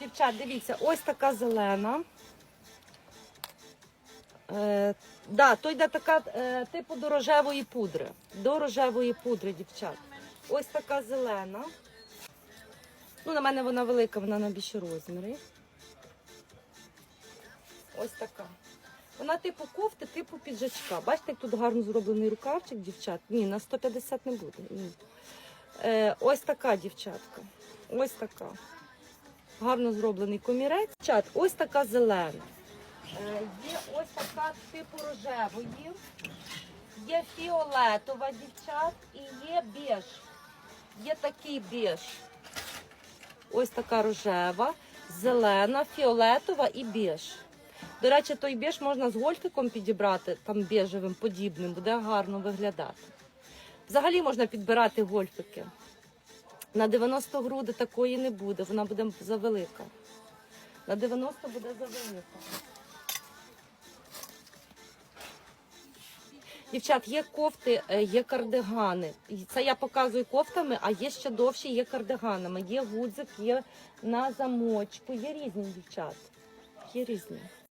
Дівчат, дивіться, ось така зелена. Е, да, то йде така е, типу до рожевої пудри. До рожевої пудри, дівчат. Ось така зелена. Ну, на мене вона велика, вона на більші розміри. Ось така. Вона типу кофти, типу піджачка. Бачите, як тут гарно зроблений рукавчик, дівчат? Ні, на 150 не буде. Ні. Е, ось така дівчатка. Ось така. Гарно зроблений комірець. Дівчат, ось така зелена. Е, є ось така типу рожевої, є фіолетова дівчат і є біж. Є такий біж. Ось така рожева, зелена, фіолетова і біж. До речі, той біж можна з гольфиком підібрати, там біжевим подібним, буде гарно виглядати. Взагалі можна підбирати гольфики. На 90 груди такої не буде, вона буде завелика. На 90 буде завелика. Дівчат, є кофти, е, є кардигани. Це я показую кофтами, а є ще довші, є кардиганами. Є гудзик, є на замочку. Є різні дівчат. Є різні.